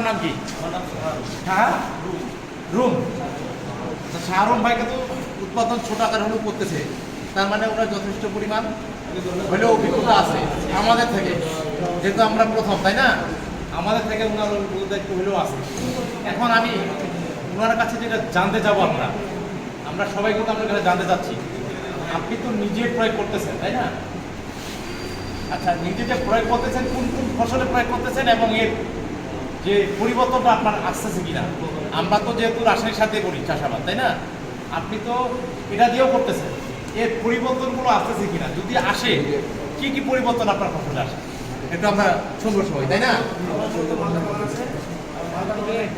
আপনার নাম কি? হ্যাঁ? রুম। তা শাহরুম ভাই কিন্তু উৎপাদন ছোট আকার হলেও করতেছে। তার মানে ওরা যথেষ্ট পরিমাণ হলেও অভিজ্ঞতা আছে আমাদের থেকে, যেহেতু আমরা প্রথম, তাই না? আমাদের থেকে ওনার অভিজ্ঞতা একটু হলেও আছে। এখন আমি ওনার কাছে যেটা জানতে যাব আমরা আমরা সবাই কিন্তু আপনার কাছে জানতে চাচ্ছি। আপনি তো নিজে প্রয়োগ করতেছেন, তাই না? আচ্ছা নিজে যে প্রয়োগ করতেছেন, কোন কোন ফসলে প্রয়োগ করতেছেন এবং এর যে পরিবর্তনটা আপনার আসতেছে কিনা? আমরা তো যেহেতু রাসায়নিক দিয়ে করি চাষাবাদ, তাই না? আপনি তো এটা দিয়েও করতেছেন। এর পরিবর্তনগুলো আসতেছে কিনা? যদি আসে, কি কি পরিবর্তন আপনার ফসলে আসে? একটু আমরা শুনব সবাই, তাই না?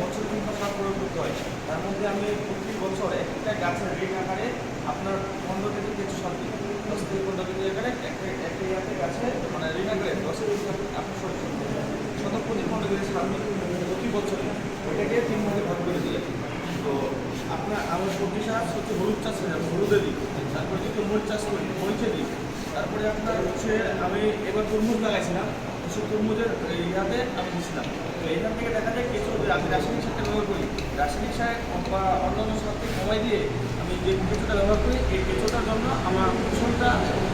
বছর তিন সার প্রয়োগ করতে হয় তার মধ্যে আমি প্রতি বছর একটা গাছের রেট আকারে আপনার পনেরো কেজি কিছু সার দিই দশ থেকে পনেরো কেজি একটা গাছে মানে ঋণ আকারে দশ কেজি আপনি সব পনেরো কেজি সার দিই প্রতি বছরে ওইটাকে তিন ভাগে ভাগ করে দিয়ে তো আপনার আমার সবজি চাষ হচ্ছে হলুদ চাষ করি আমি হলুদে দিই। তারপরে যদি মরিচ চাষ করি, মরিচে দিই। তারপরে আপনার হচ্ছে আমি এবার তরমুজ লাগাইছিলাম সেই তরমুজের ইয়াতে আমি দিছিলাম। তো এখান থেকে দেখা যায় কিছু আমি রাসায়নিক সারটা ব্যবহার করি। রাসায়নিক সার বা অন্যান্য সার থেকে কমাই দিয়ে আমি যে কেঁচোটা ব্যবহার করি, এই কেঁচোটার জন্য আমার ফসলটা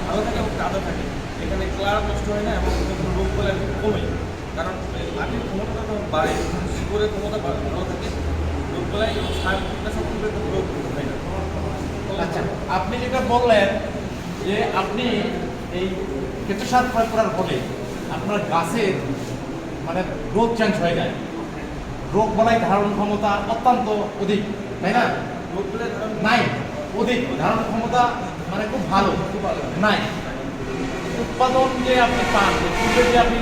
ভালো থাকে এবং কাদা থাকে। এখানে ক্লার নষ্ট হয় না এবং রোগ বলে কমে। কারণ মাটির ক্ষমতা তো বাড়ে শিকড়ের ক্ষমতা ভালো থাকে। রোগ এবং সার কীটনাশক রোগ হয় না। আচ্ছা আপনি যেটা বললেন যে আপনি এই কেঁচো সার প্রয়োগ করার ফলে আপনার গাছের মানে গ্রোথ চেঞ্জ হয়ে যায় রোগ বলাই ধারণ ক্ষমতা অত্যন্ত অধিক তাই না? রোগ নাই অধিক ধারণ ক্ষমতা মানে খুব ভালো নাই। উৎপাদন যে আপনি পান পূর্বে যে আপনি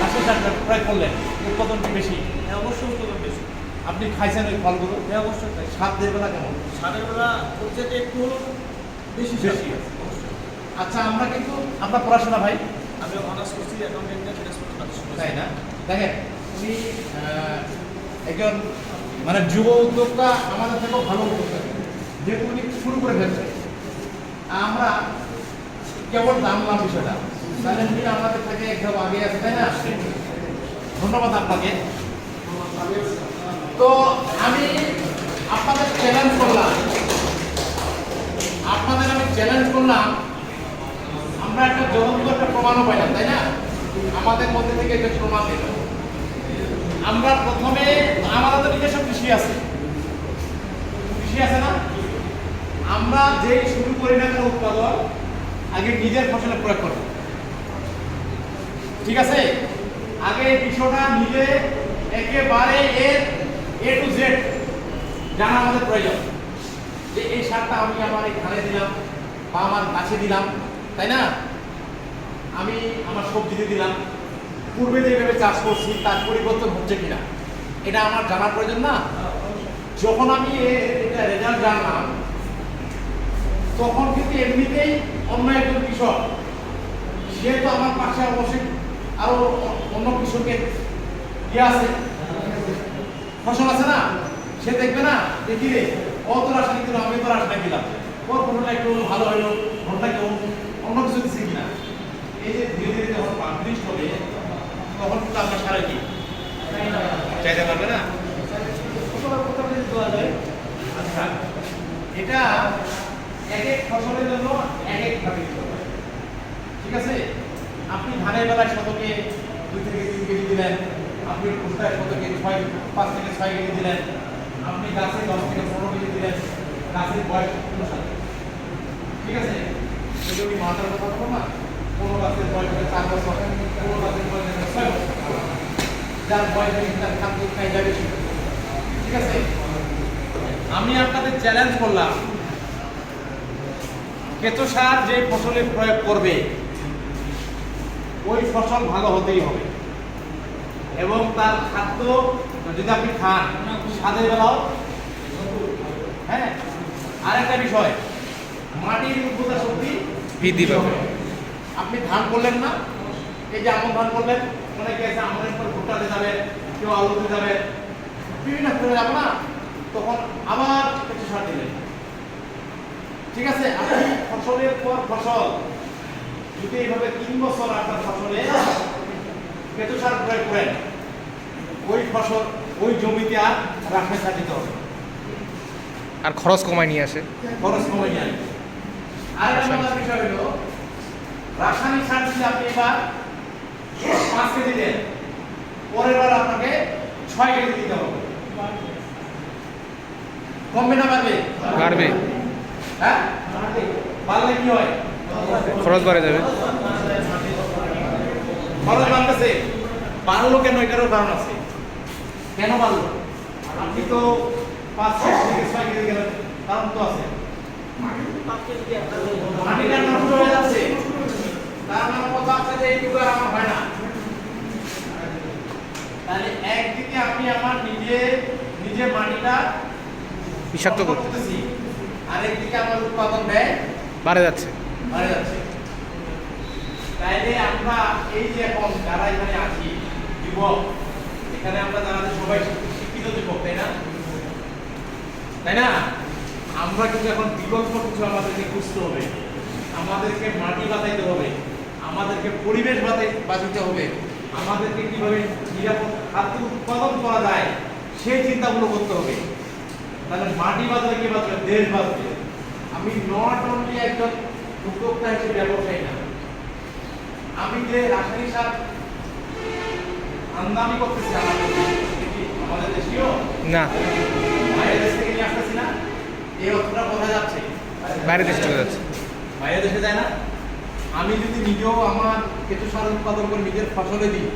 গাছের সার প্রয়োগ করলেন উৎপাদন কি বেশি? হ্যাঁ অবশ্যই উৎপাদন বেশি। আপনি খাইছেন ওই ফলগুলো? হ্যাঁ অবশ্যই তাই স্বাদ দেবে না কেমন? সারের বেলা হচ্ছে যে একটু বেশি বেশি? আচ্ছা আমরা কিন্তু আপনার পড়াশোনা ভাই। আমি অনার্স করছি অ্যাকাউন্টিং নিয়ে তাই না? দেখেন উনি একজন মানে যুব উদ্যোক্তা আমাদের থেকেও ভালো উদ্যোক্তা। যেহেতু উনি শুরু করে ফেলছে আমরা কেবল জানলাম বিষয়টা। আমাদের থেকে একদম আগে আছে তাই না? ধন্যবাদ আপনাকে। তো আমি আপনাদের চ্যালেঞ্জ করলাম। আপনাদের আমি চ্যালেঞ্জ করলাম, আমরা একটা জ্বলন্ত একটা প্রমাণও পাইলাম, তাই না? আমাদের মধ্যে থেকে একটা প্রমাণ দিল আমরা প্রথমে, আমাদের তো নিজস্ব কৃষি আছে। কৃষি আছে না? আমরা যে শুরু করি না উৎপাদন, আগে নিজের ফসলে প্রয়োগ করব। ঠিক আছে? আগে বিষয়টা নিজে একেবারে এর এ টু জেড জানা আমাদের প্রয়োজন। যে এই সারটা আমি আমার এই ধানে দিলাম বা আমার গাছে দিলাম, তাই না? আমি আমার সবজিতে দিলাম। পূর্বে যেভাবে চাষ করছি, তার পরিবর্তন হচ্ছে কিনা, এটা আমার জানার প্রয়োজন না? যখন আমি এটা রেজাল্ট জানলাম, তখন কিন্তু এমনিতেই অন্য একজন কৃষক, সে তো আমার পাশে অবশ্যই আরও অন্য কৃষকের ইয়ে আছে। ফসল আছে না? সে দেখবে না? দেখি রে, ও তো রাসায়নিক দিলাম আমি তো রাসায়নিক দিলাম। ওর ফসলটা একটু ভালো হলো ফসলটা কেউ অন্য কিছু দিচ্ছে কিনা? এই যে ধীরে ধীরে যখন পাবলিশ হবে, তখন কিন্তু আপনার সারা কি চাইতে পারবে না? আচ্ছা এটা এক এক ফসলের জন্য এক এক ভাবে। ঠিক আছে? আপনি ধানের বেলায় শতকে দুই থেকে তিন কেজি দিলেন, আপনি ভুট্টায় শতকে ছয়, পাঁচ থেকে ছয় কেজি দিলেন, আপনি গাছে দশ থেকে পনেরো কেজি দিলেন গাছের বয়স অনুসারে ঠিক আছে? যদি আমি মাথার কথা বলব না, কোনো গাছের বয়স হচ্ছে চার বছর, কোনো গাছের বয়স হচ্ছে ছয় বছর। যার বয়স বেশি তার খাদ্য চাহিদা বেশি। ঠিক আছে? আমি আপনাদের চ্যালেঞ্জ করলাম, কেঁচো সার যে ফসলে প্রয়োগ করবে ওই ফসল ভালো হতেই হবে। এবং তার খাদ্য যদি আপনি খান স্বাদের বেলাও। হ্যাঁ আরেকটা বিষয় মাটির উর্বরতা শক্তি বৃদ্ধি পাবে। আপনি ধান করলেন না এই যে আমন ধান করলেন অনেকে আছে আমনের পর ভুট্টাতে যাবে কেউ আলুতে যাবে বিভিন্ন করে যাব না তখন আবার কিছু সার দিলেন। ঠিক আছে? আপনি ফসলের পর ফসল যদি এইভাবে তিন বছর আপনার ফসলে কেঁচো সার প্রয়োগ করেন ওই ফসল ওই জমিতে আর রাসায়নিক সার দিতে হবে আর খরচ কমায় নিয়ে আসে। খরচ কমে যায় আর একটা মজার বিষয় হলো রাসায়নিক সার যদি আপনি এবার পাঁচ কেজি দেন পরের বার আপনাকে ছয় কেজি দিতে হবে। কমবে না বাড়বে? বাড়বে। হ্যাঁ? বাড়লে কি হয়? খরচ বাড়ে যাবে। খরচ বাড়তেছে বাড়লো কেন? এটারও কারণ আছে। কেন বাড়লো? আপনি তো পাঁচ থেকে ছয় কেজি গেলেন। কারণ তো আছে। মাটিটা নষ্ট হয়ে যাচ্ছে? তার মানে কথা আছে যে এইটুকু আর আমার হয় না। তাহলে একদিকে আমি আমার নিজে নিজে মাটিটা বিষাক্ত করতেছি। আর একদিকে আমার উৎপাদন ব্যয় বাড়ে যাচ্ছে। যাচ্ছে তাইলে আমরা এই যে এখন যারা এখানে আছি, যুবক, এখানে আমরা যারা সবাই শিক্ষিত যুবক, তাই না? তাই না? আমরা কিন্তু এখন বিকল্প কিছু আমাদেরকে খুঁজতে হবে। আমাদেরকে মাটি বাঁচাইতে হবে। আমাদেরকে পরিবেশ বাঁচাই বাঁচাতে হবে। আমাদেরকে কীভাবে নিরাপদ খাদ্য উৎপাদন করা যায়, সেই চিন্তাগুলো করতে হবে। তাহলে মাটি বাঁচলে কি বাঁচবে? দেশ বাঁচবে। আমি নট অনলি একজন উদ্যোক্তা হিসেবে ব্যবসায়ী না। আমি যে রাসায়নিক সার আমদানি করতেছি আমাদের দেশে, দেশীয়? না। বাইরের দেশ থেকে নিয়ে আসতেছি না? এই অর্থটা কোথায় যাচ্ছে? বাইরে দেশে চলে যাচ্ছে। বাইরের দেশে যায় না? আমি যদি নিজেও আমার কেঁচু সার উৎপাদন করে নিজের ফসলে দিই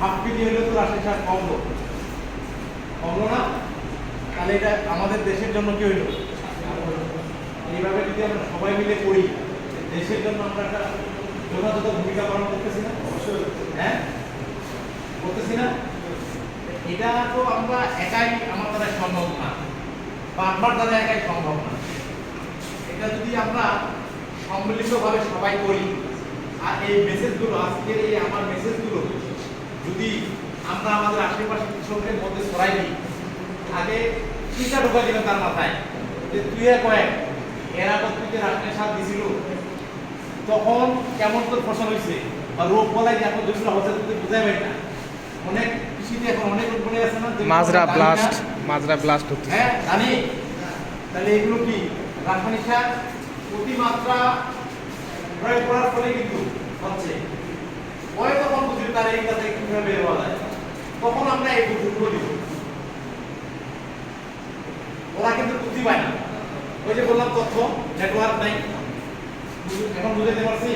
হাফ কেজি হলে তো রাসায়নিক সার কমলো। কমলো না? তাহলে এটা আমাদের দেশের জন্য কি হইল? এইভাবে যদি আমরা সবাই মিলে করি দেশের জন্য আমরা একটা যথাযথ ভূমিকা পালন করতেছি না? অবশ্যই। হ্যাঁ? করতেছি না? এটা তো আমরা একাই আমার দ্বারা সম্ভব না বা আমার দ্বারা একাই সম্ভব না। এটা যদি আমরা সম্মিলিতভাবে সবাই করি আর এই মেসেজগুলো আজকের এই আমার মেসেজগুলো যদি আমরা আমাদের আশেপাশে কৃষকদের মধ্যে ছড়াই দিই আগে চিন্তা ঢোকা দিল তার মাথায়? যে তুই এক কয়েক এরা কর্তৃকে রাসায়নিক সার দিছিল তখন কেমন তোর ফসল হয়েছে বা রোগ বলাই যে এখন যেগুলো হচ্ছে তুই বুঝাই পাই না। অনেক কৃষিতে এখন অনেক রোগ বলে আছে না মাজরা ব্লাস্ট মাজরা ব্লাস্ট হচ্ছে হ্যাঁ জানি। তাহলে এগুলো কি রাসায়নিক সার? অতিমাত্রা প্রয়োগ করার ফলে কিন্তু হচ্ছে। পরে তখন বুঝি তার এইটা থেকে কীভাবে বের হওয়া যায়। তখন আমরা এই বুদ্ধিগুলো দিব ওরা কিন্তু বুদ্ধি পায় না ওই যে বললাম তথ্য নেটওয়ার্ক নাই। এখন বুঝাতে পারছি?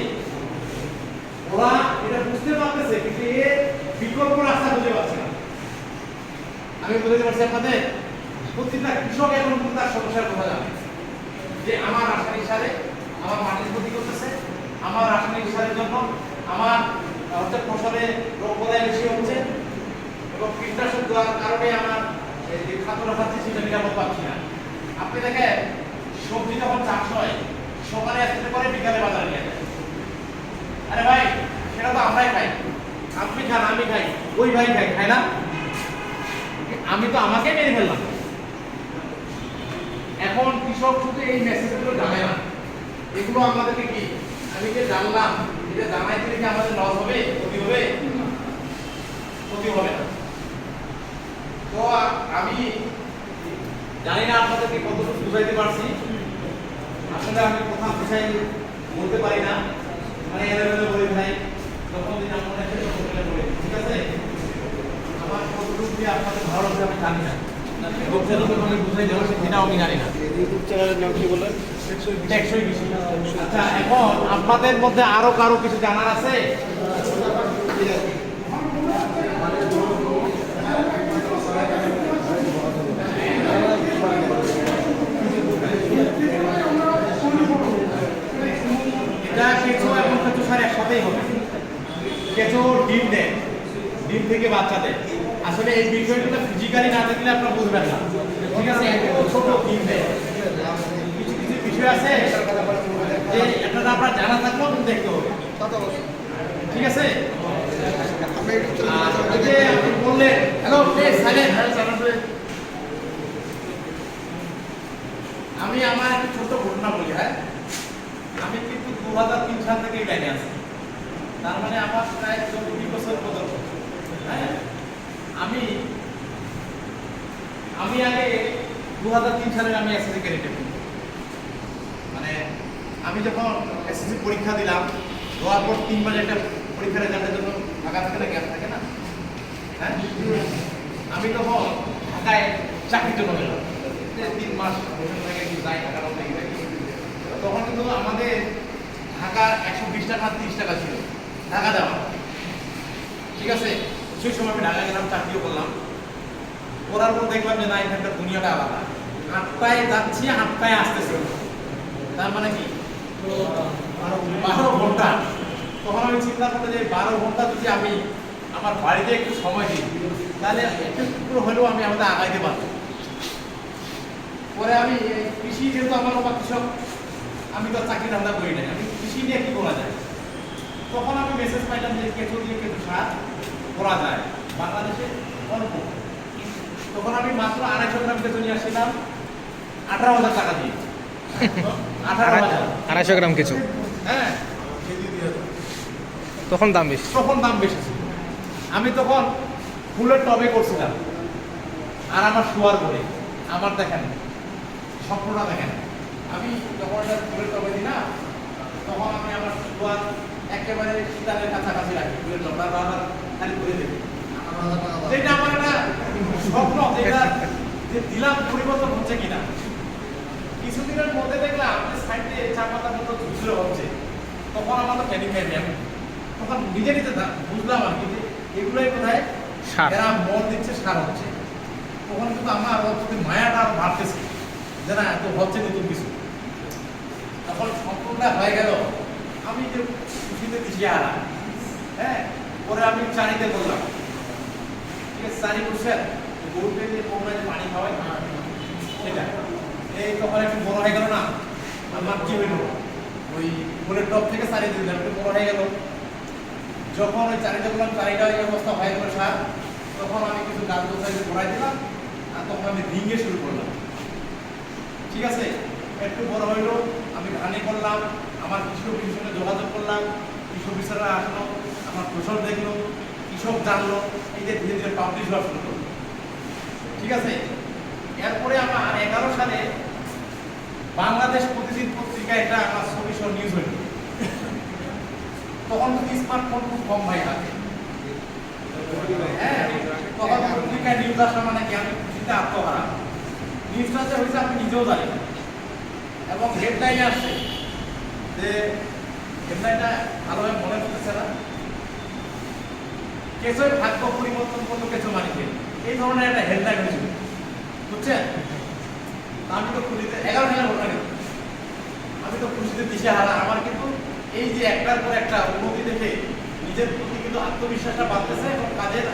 ওরা এটা বুঝতে পারতেছে, কিন্তু এর বিকল্প রাস্তা খুঁজে পাচ্ছে না। আমি বুঝতে পারছি আপনাদের প্রতিটা কৃষক এখন তার সমস্যার কথা জানে। যে আমার রাসায়নিক সারে আমার মাটির ক্ষতি করতেছে, আমার রাসায়নিক সারের জন্য আমার হচ্ছে ফসলে রোগ বলাই বেশি হচ্ছে, এবং কীটনাশক দেওয়ার কারণে আমার, এই যে খাদ্যটা খাচ্ছি সেটা নিরাপদ পাচ্ছি না। আপনি দেখেন সবজি যখন চাষ হয়। সকালে আসতে পরে, বিকালে বাজারে নিয়ে যায়। আরে ভাই, সেটা তো আমরাই খাই। আপনি খান, আমি খাই, ওই ভাই খাই খাই না? আমি তো আমাকে মেরে ফেললাম। এখন কৃষক শুধু এই মেসেজগুলো জানে না। এগুলো আমাদেরকে কি? আমি যে জানলাম, এটা জানাই দিলে কি আমাদের লস হবে, ক্ষতি হবে? ক্ষতি হবে না। তো আমি জানি না আপনাদেরকে কতটুকু বুঝাইতে পারছি। আসলে আমি কথা বুঝাই বলতে পারি না। মানে এলোমেলো বলি ভাই যখন দিন আমার তখন বলি। ঠিক আছে? আমার কতটুকু দিয়ে আপনাদের ভালো হবে আমি জানি না। আচ্ছা আপনাদের মধ্যে আরও কারও কিছু জানার আছে এটা কেঁচো এবং কেঁচো হবে। কেঁচো ডিম দেয় ডিম থেকে বাচ্চা দেয় আসলে এই বিষয়গুলো ফিজিক্যালি না দেখলে আপনারা বুঝবেন না। ঠিক আছে? ছোট ডিম দেয় কিছু কিছু বিষয় আছে? যে এটা আপনার জানা থাকলেও দেখতে হবে। ঠিক আছে? আমি আমার একটা ছোট ঘটনা বলি হ্যাঁ? আমি কিন্তু দু হাজার তিন সাল থেকে এই লাইনে আছি। তার মানে আমার প্রায় চল্লিশ বছর মতো হ্যাঁ? আমি আমি আগে দু হাজার তিন সালে আমি এসএসসি ক্যাডেটে মানে আমি যখন এসএসসি পরীক্ষা দিলাম, দেওয়ার পর তিন মাসে একটা পরীক্ষার রেজাল্টের জন্য ঢাকা থেকে না গ্যাপ থাকে না? হ্যাঁ? আমি তখন ঢাকায় চাকরির জন্য গেলাম। তিন মাস থেকে যাই ঢাকার তখন কিন্তু আমাদের ঢাকার একশো বিশ টাকা, তিরিশ টাকা ছিল। ঢাকা দেওয়া ঠিক আছে? সেই সময় আমি ঢাকা গেলাম চাকরিও করলাম। করার পর দেখলাম যে না এখানকার দুনিয়াটা আলাদা। আটটায় যাচ্ছি আটটায় আসতেছে। তার মানে কি? বারো ঘণ্টা। তখন আমি চিন্তা করতে যে বারো ঘণ্টা যদি আমি আমার বাড়িতে একটু সময় দিই তাহলে একটু একটু হলেও আমি আমাদের আগাইতে পারব। পরে আমি কৃষি যেহেতু আমার বাবা কৃষক আমি তো চাকরি ধান্দা করি নাই। আমি কৃষি নিয়ে কি করা যায়? তখন আমি মেসেজ পাইলাম যে কেঁচো দিয়ে কেঁচো সার করা যায়। বাংলাদেশে অল্প। তখন আমি মাত্র আড়াইশো গ্রাম কেঁচো নিয়ে আসছিলাম আঠারো হাজার টাকা দিয়ে। আড়াইশো গ্রাম কিছু হ্যাঁ। তখন দাম বেশি। তখন দাম বেশি ছিল। আমি তখন ফুলের টবে করছিলাম। আর আমার শোয়ার করে আমার দেখেন স্বপ্নটা দেখেন। আমি যখন এটা ফুলের টবে দিই না তখন আমি আমার শোয়ার একেবারে শীতালের কাছাকাছি রাখি। ফুলের টবটা আবার খালি করে দেবে। যেটা আমার একটা স্বপ্ন যেটা যে দিলাম পরিবর্তন হচ্ছে কিনা। কিছুদিনের মধ্যে দেখলাম যে সাইডে চা পাতার মতো ঝুলঝুলে হচ্ছে। তখন আমার তো ক্যানি খাই আমি তখন নিজে নিজে দা- বুঝলাম আর কি যে এগুলোই কোথায় সার। এরা মন দিচ্ছে সার হচ্ছে। তখন কিন্তু আমার ওর প্রতি মায়াটা আরও বাড়তেছে। যে না এত হচ্ছে নতুন কিছু। তখন সম্পূর্ণটা হয়ে গেল। আমি যে দিছি হারা হ্যাঁ পরে আমি চারিতে বললাম। ঠিক আছে চারি করছেন? গরুকে যে কোমরে যে পানি খাওয়াই। সেটা এই তখন একটু বড় হয়ে গেল না। আমার কি হইল? ওই ফুলের টপ থেকে চারি দিলাম, একটু বড় হয়ে গেল। যখন ওই চারিটা বললাম চারিটা এই অবস্থা হয়ে গেল সার তখন আমি কিছু গাছ গোছাইতে ভরাই দিলাম, আর তখন আমি রিঙ্গে শুরু করলাম। ঠিক আছে, একটু বড় হইল, আমি ধানে করলাম আমার কৃষক অফিসের সঙ্গে যোগাযোগ করলাম কৃষক অফিসাররা আসলো, আমার ফসল দেখল, কৃষক জানলো, এই যে ধীরে ধীরে পাবলিশ হওয়া শুরু করল। ঠিক আছে? এরপরে আমার এগারো সালে বাংলাদেশ প্রতিদিন পত্রিকা এটা আমার ছবি সহ নিউজ হইল। তখন কিন্তু স্মার্টফোন খুব কম ভাই থাকে হ্যাঁ? তখন পত্রিকায় নিউজ আসা মানে কি? আমি খুশিতে আত্মহারা। নিউজটা হয়েছে আমি নিজেও জানি এবং হেডলাইনে আসছে যে হেডলাইনটা ভালোভাবে মনে করতেছে না। কেঁচোর ভাগ্য পরিবর্তন করল কেঁচো মানিকে। এই ধরনের একটা হেডলাইন হয়েছিল বুঝছেন আমি তো খুশিতে এগারো হাজার কিন্তু আমি তো খুশিতে দিশে হারা। আমার কিন্তু এই যে একটার পর একটা উন্নতি দেখে নিজের প্রতি কিন্তু আত্মবিশ্বাসটা বাড়তেছে এবং কাজের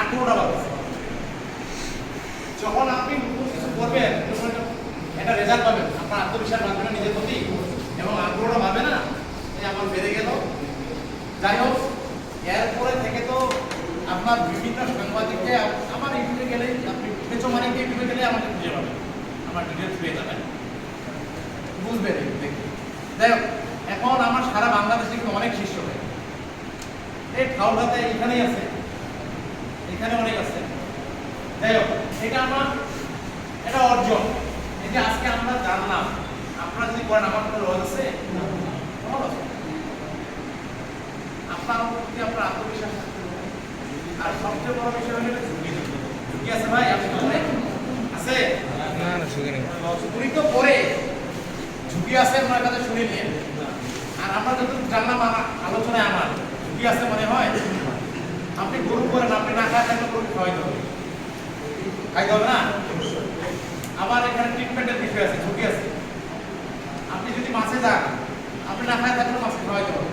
আগ্রহটা বাড়তেছে। যখন আপনি নতুন কিছু করবেন একটা রেজাল্ট পাবেন। আপনার আত্মবিশ্বাস বাড়বে না নিজের প্রতি এবং আগ্রহটা পাবে না এই আমার বেড়ে গেল যাই হোক এরপরে থেকে তো আপনার বিভিন্ন সাংবাদিককে আপ- আমার ইউটিউবে গেলে আপনি পেছো মানে ইউটিউবে গেলে আমাকে খুঁজে পাবেন আমার ডিটেলস পেয়ে যাবেন বুঝবেন একটু দেখে যাই হোক এখন আমার সারা বাংলাদেশে কিন্তু অনেক শিষ্য হয় এই খাওয়াতে এখানেই আছে এখানে অনেক আছে যাই হোক এটা আমার এটা অর্জন এই যে আজকে আমরা জানলাম আপনারা যদি করেন আমার কোনো লস আছে কোনো লস নেই। আপনার প্রতি আপনার আত্মবিশ্বাস থাকতে হবে। আর সবচেয়ে বড় বিষয় হলো এটা ঝুঁকি থাকতে হবে। ঝুঁকি আছে ভাই আপনি বলেন? আছে না না সুখী নেই হয়? আপনি যদি মাছে যান, আপনি না খায় থাকলে মাছে খাওয়াইতে হবে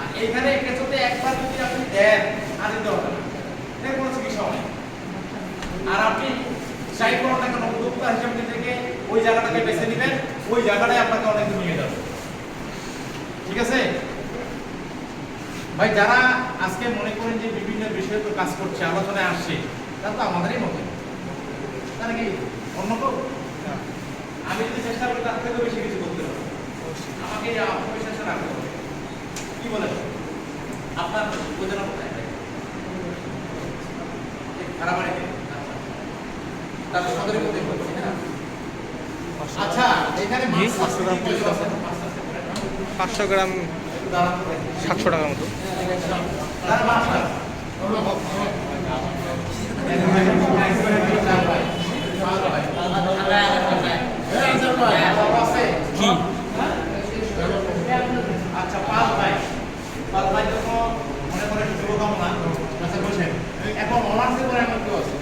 আর এইখানে কেঁচোতে একবার যদি আপনি দেন, আর দিতে হবে না। কোনো চিকিৎসা নেই আর আপনি যাই ওই জায়গাটাকে বেছে নেবেন ওই জায়গাটাই আপনাকে অনেক নিয়ে যাবে। ঠিক আছে? ভাই, যারা আজকে মনে করেন যে বিভিন্ন বিষয়ে তো কাজ করছে, আলোচনায় আসছে, তারা তো আমাদেরই কি অন্য কেউ? আমি যদি চেষ্টা করি, তার থেকে বেশি কিছু করতে হবে আমাকে এই আত্মবিশ্বাসটা রাখতে হবে। কি বলেন? আপনার বোঝানো কোথায়? খারাপ আচ্ছা সদরের মধ্যে করছি হ্যাঁ। আচ্ছা এখানে পাঁচশো গ্রাম পাঁচশো গ্রাম সাতশো টাকার মতো। দাঁড়ান, মাছ দাঁড়ান। আছে? কি আচ্ছা পাল ভাই পাল ভাই তো কোনো মনে করে শুভকামনা আচ্ছা বসেন এখন অনার্সে করে আমার কেউ আছে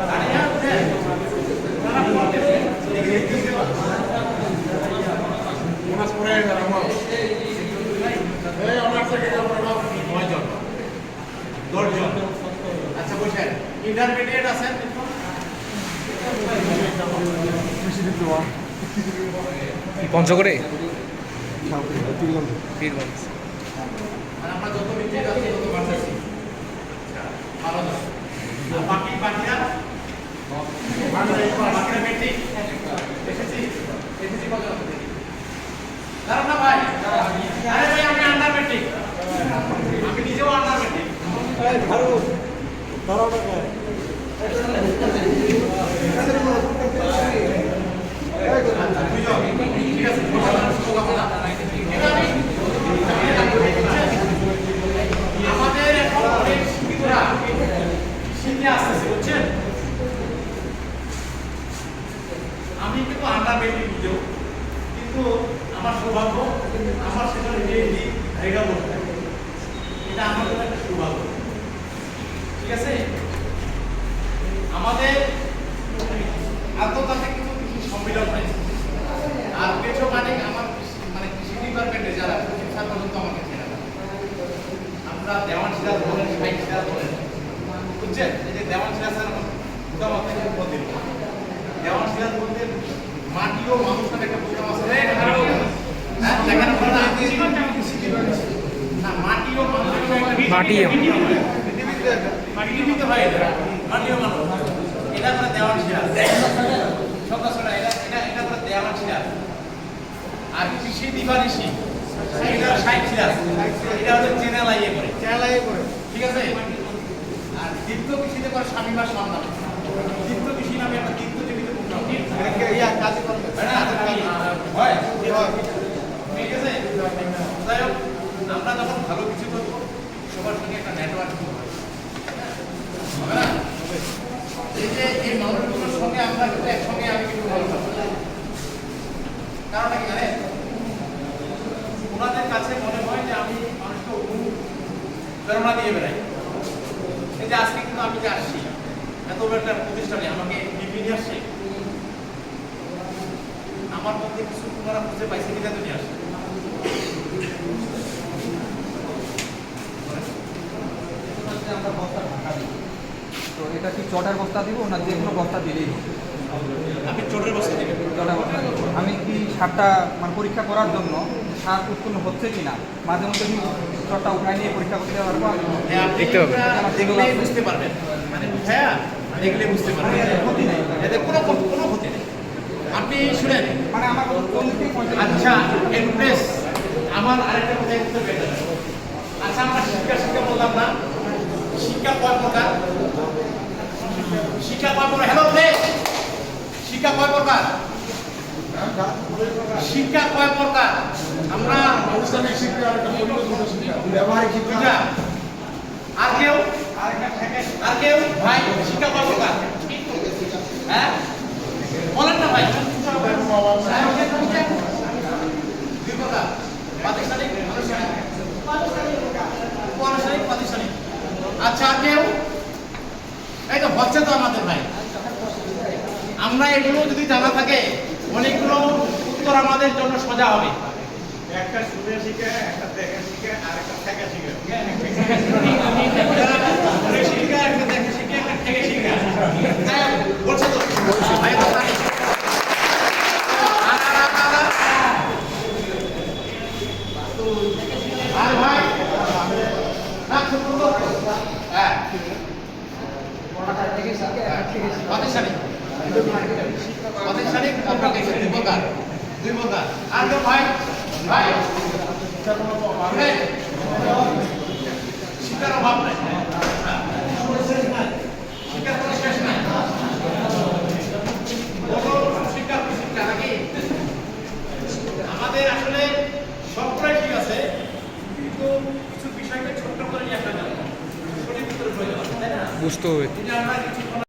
দাঁড়িয়ে আছে? তারা পড়তেছে। অনার্স পড়ে গেল আমার। এই অনার্সে গেলে আমার বাবা নয়জন। দশজন। আচ্ছা বসেন ইন্টারমিডিয়েট আছেন কি পঞ্চগড়ে পীরগঞ্জ আর আমরা যত নিচে যাচ্ছি তত বাড়তেছি ভালো না আর বাকি বাকিরা বাকিরা মেট্রিক এসেছি এসেছি কত দাঁড়ান না ভাই আরে ভাই। আমি আন্ডার মেট্রিক নিজেও আন্ডার মেট্রিক ঠিক আছে শুভকামনা এটা আমি আমাদের এখন অনেক শিক্ষিতরা শিখে আসতেছে বুঝছেন আমি কিন্তু আন্ডার মেট্রিক নিজেও কিন্তু আমার সৌভাগ্য আমার সেখানে পিএইচডি রেগা বলতে এটা আমার জন্য একটা সৌভাগ্য ঠিক আছে আমাদের আন্তর্জাতিক কিন্তু কৃষি সম্মেলন হয় আর পেছো মানে আমার কৃষি- মানে কৃষি ডিপার্টমেন্টে যারা শিক্ষা পর্যন্ত আমাকে চেনে না। আমরা দেওয়ান সিরাজ বলেন শাহিদ সিরাজ বলেন বুঝছেন এই যে দেওয়ান সিরাজ স্যার আমার মোটামুটি একটা প্রতিম দেওয়ান সিরাজ বলতে মাটি ও মানুষ নামে একটা প্রোগ্রাম আছে হ্যাঁ দেখেন আপনারা না মাটি ও মানুষ নামে একটা- মাটি ও- পৃথিবীতে হয় এটা মাটি ও মানুষ এটা করে দেওয়ান সিরাজ সকাল সকাল এটা এটা এটা করে দেওয়ান সিরাজ আর কৃষি এটা সাইড সিরাজ এটা হচ্ছে চ্যানেল আইয়ে করে চ্যানেল আইয়ে করে ঠিক আছে আর দীপ্ত কৃষিতে করে স্বামীবার সন্তান দীপ্ত কৃষি নামে একটা আমরা যখন ভালো কিছু করব সবার সঙ্গে একটা আমরা কিন্তু একসঙ্গে আমি কিন্তু ওনাদের কাছে মনে হয় যে আমি মানুষকে অনুপ্রেরণা দিয়ে আজকে কিন্তু আমি আসছি, এত বড় একটা প্রতিষ্ঠানে আমাকে নিয়ে আসছে। আমার মধ্যে কিছু তোমরা খুঁজে পাইছে কিনা তো নিয়ে আসছে আমরা বস্তা ঢাকা দিই তো এটা কি চটার বস্তা দিব না যে কোনো বস্তা দিলেই হবে? আমি চোরের বসে দিকে চটার বস্তা দিব। আমি কি সারটা মানে পরীক্ষা করার জন্য সার উৎপন্ন হচ্ছে কি না মাঝে মধ্যে কি চটটা উঠায় নিয়ে পরীক্ষা করতে পারব আমি? দেখতে হবে। দেখলেই বুঝতে পারবেন। মানে হ্যাঁ দেখলে বুঝতে পারবেন। ক্ষতি নেই। এতে কোনো কোনো ক্ষতি নেই। আপনি শুনেন। মানে আমার আচ্ছা এমপ্রেস আমার আরেকটা কথা একটু বেটার আচ্ছা আমরা শিক্ষা শিক্ষা বললাম না। শিক্ষা কয় প্রকার শিক্ষা কয় প্রকার হ্যালো প্লেস শিক্ষা কয় প্রকার শিক্ষা কয় প্রকার আমরা আনুষ্ঠানিক শিক্ষা ব্যবহারিক শিক্ষা। আর কেউ? আর কেউ? ভাই শিক্ষা কয় প্রকার হ্যাঁ? বলেন না ভাই। আচ্ছা কেউ? এই তো হচ্ছে তো আমাদের ভাই। আমরা এগুলো যদি জানা থাকে অনেকগুলো উত্তর আমাদের জন্য সোজা হবে। একটা শুনে শিখে একটা দেখে শিখে আর একটা থেকে শিখে। একটা দেখে শিক্ষা একটা থেকে হ্যাঁ, বলছে তো। ভাই আর ভাই। হ্যাঁ দুই প্রকার আর ভাই ভাই? শিক্ষার অভাব নাই হ্যাঁ? শিক্ষার কোনো শেষ নাই কোনো শিক্ষা শিক্ষা নাকি আমাদের আসলে সবটাই ঠিক আছে কিন্তু কিছু